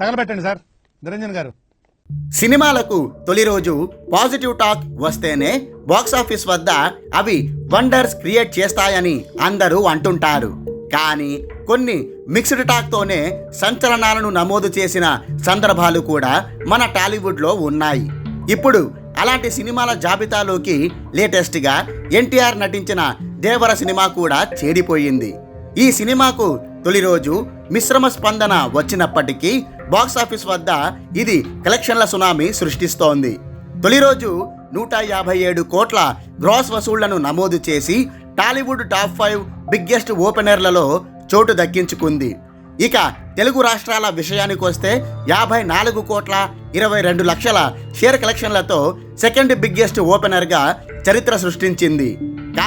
తగలబెట్టండి sir. Niranjan గారు. సినిమాలకు తొలి రోజు పాజిటివ్ టాక్ వస్తేనే బాక్సాఫీస్ వద్ద అవి వండర్స్ క్రియేట్ చేస్తాయని అందరూ అంటుంటారు. కానీ కొన్ని మిక్స్డ్ టాక్తోనే సంచలనాలను నమోదు చేసిన సందర్భాలు కూడా మన టాలీవుడ్లో ఉన్నాయి. ఇప్పుడు అలాంటి సినిమాల జాబితాలోకి లేటెస్ట్గా ఎన్టీఆర్ నటించిన దేవర సినిమా కూడా చేరిపోయింది. ఈ సినిమాకు తొలి రోజు మిశ్రమ స్పందన వచ్చినప్పటికీ బాక్సాఫీస్ వద్ద ఇది కలెక్షన్ల సునామీ సృష్టిస్తోంది. తొలి రోజు నూట యాభై ఏడు కోట్ల గ్రాస్ వసూళ్ళను నమోదు చేసి టాలీవుడ్ టాప్ ఫైవ్ బిగ్గెస్ట్ ఓపెనర్లలో చోటు దక్కించుకుంది. ఇక తెలుగు రాష్ట్రాల విషయానికి వస్తే యాభై నాలుగు కోట్ల ఇరవై రెండు లక్షల షేర్ కలెక్షన్లతో సెకండ్ బిగ్గెస్ట్ ఓపెనర్గా చరిత్ర సృష్టించింది.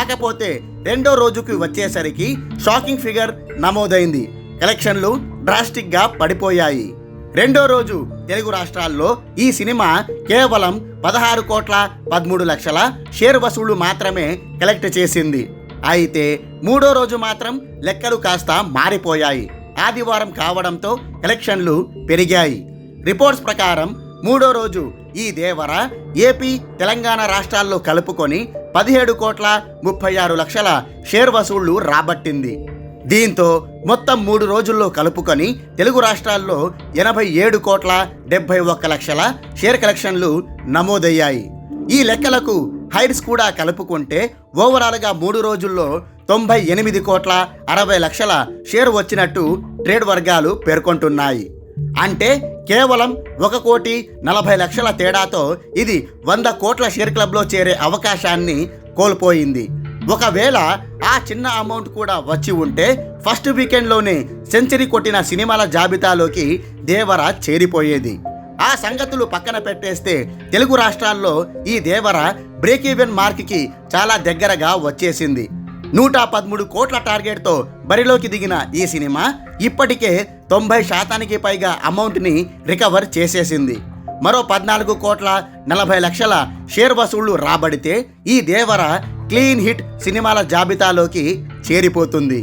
కాకపోతే రెండో రోజుకి వచ్చేసరికి షాకింగ్ ఫిగర్ నమోదైంది. కలెక్షన్లు డ్రాస్టిక్గా పడిపోయాయి. రెండో రోజు తెలుగు రాష్ట్రాల్లో ఈ సినిమా కేవలం పదహారు కోట్ల పదమూడు లక్షల షేర్ వసూళ్ళు మాత్రమే కలెక్ట్ చేసింది. అయితే మూడో రోజు మాత్రం లెక్కలు కాస్త మారిపోయాయి. ఆదివారం కావడంతో కలెక్షన్లు పెరిగాయి. రిపోర్ట్స్ ప్రకారం మూడో రోజు ఈ దేవర ఏపీ తెలంగాణ రాష్ట్రాల్లో కలుపుకొని పదిహేడు కోట్ల ముప్పై ఆరు లక్షల షేర్ వసూళ్ళు రాబట్టింది. దీంతో మొత్తం మూడు రోజుల్లో కలుపుకొని తెలుగు రాష్ట్రాల్లో ఎనభై ఏడు కోట్ల డెబ్బై ఒక్క లక్షల షేర్ కలెక్షన్లు నమోదయ్యాయి. ఈ లెక్కలకు హైడ్స్ కూడా కలుపుకుంటే ఓవరాల్గా మూడు రోజుల్లో తొంభై ఎనిమిది కోట్ల అరవై లక్షల షేర్ వచ్చినట్టు ట్రేడ్ వర్గాలు పేర్కొంటున్నాయి. అంటే కేవలం ఒక కోటి నలభై లక్షల తేడాతో ఇది వంద కోట్ల షేర్ క్లబ్లో చేరే అవకాశాన్ని కోల్పోయింది. ఒకవేళ ఆ చిన్న అమౌంట్ కూడా వచ్చి ఉంటే ఫస్ట్ వీకెండ్లోనే సెంచరీ కొట్టిన సినిమాల జాబితాలోకి దేవర చేరిపోయేది. ఆ సంగతులు పక్కన పెట్టేస్తే తెలుగు రాష్ట్రాల్లో ఈ దేవర బ్రేక్ ఈవెన్ మార్క్కి చాలా దగ్గరగా వచ్చేసింది. నూట పదమూడు కోట్ల టార్గెట్తో బరిలోకి దిగిన ఈ సినిమా ఇప్పటికే తొంభై శాతానికి పైగా అమౌంట్ని రికవర్ చేసేసింది. మరో పద్నాలుగు కోట్ల నలభై లక్షల షేర్ వసూళ్ళు రాబడితే ఈ దేవర క్లీన్ హిట్ సినిమాల జాబితాలోకి చేరిపోతుంది.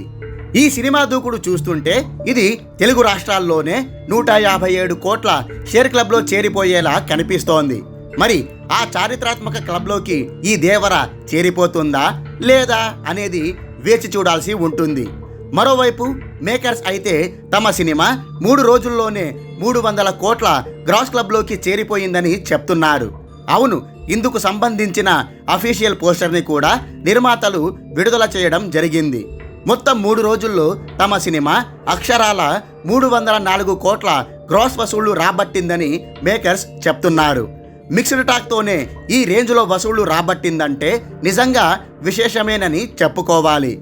ఈ సినిమా దూకుడు చూస్తుంటే ఇది తెలుగు రాష్ట్రాల్లోనే నూట యాభై ఏడు కోట్ల షేర్ క్లబ్లో చేరిపోయేలా కనిపిస్తోంది. మరి ఆ చారిత్రాత్మక క్లబ్లోకి ఈ దేవర చేరిపోతుందా లేదా అనేది వేచి చూడాల్సి ఉంటుంది. మరోవైపు మేకర్స్ అయితే తమ సినిమా మూడు రోజుల్లోనే మూడు వందల కోట్ల గ్రాస్ క్లబ్లోకి చేరిపోయిందని చెప్తున్నారు. అవును ఇందుకు సంబంధించిన అఫీషియల్ పోస్టర్ని కూడా నిర్మాతలు విడుదల చేయడం జరిగింది. మొత్తం మూడు రోజుల్లో తమ సినిమా అక్షరాల మూడు వందల నాలుగు కోట్ల గ్రాస్ వసూళ్ళు రాబట్టిందని మేకర్స్ చెప్తున్నారు. మిక్స్డ్ టాక్తోనే ఈ రేంజ్లో వసూళ్ళు రాబట్టిందంటే నిజంగా విశేషమేనని చెప్పుకోవాలి.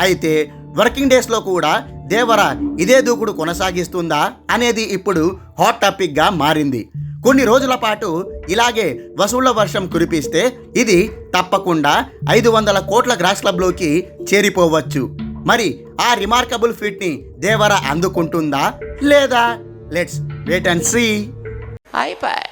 అయితే వర్కింగ్ డేస్లో కూడా దేవర ఇదే దూకుడు కొనసాగిస్తుందా అనేది ఇప్పుడు హాట్ టాపిక్గా మారింది. కొన్ని రోజుల పాటు ఇలాగే వసూళ్ళ వర్షం కురిపిస్తే ఇది తప్పకుండా ఐదు వందల కోట్ల గ్రాస్ క్లబ్లోకి చేరిపోవచ్చు. మరి ఆ రిమార్కబుల్ ఫిట్ని దేవర అందుకుంటుందా? లేదా? లెట్స్ వెయిట్ అండ్ సీ అయిపోయి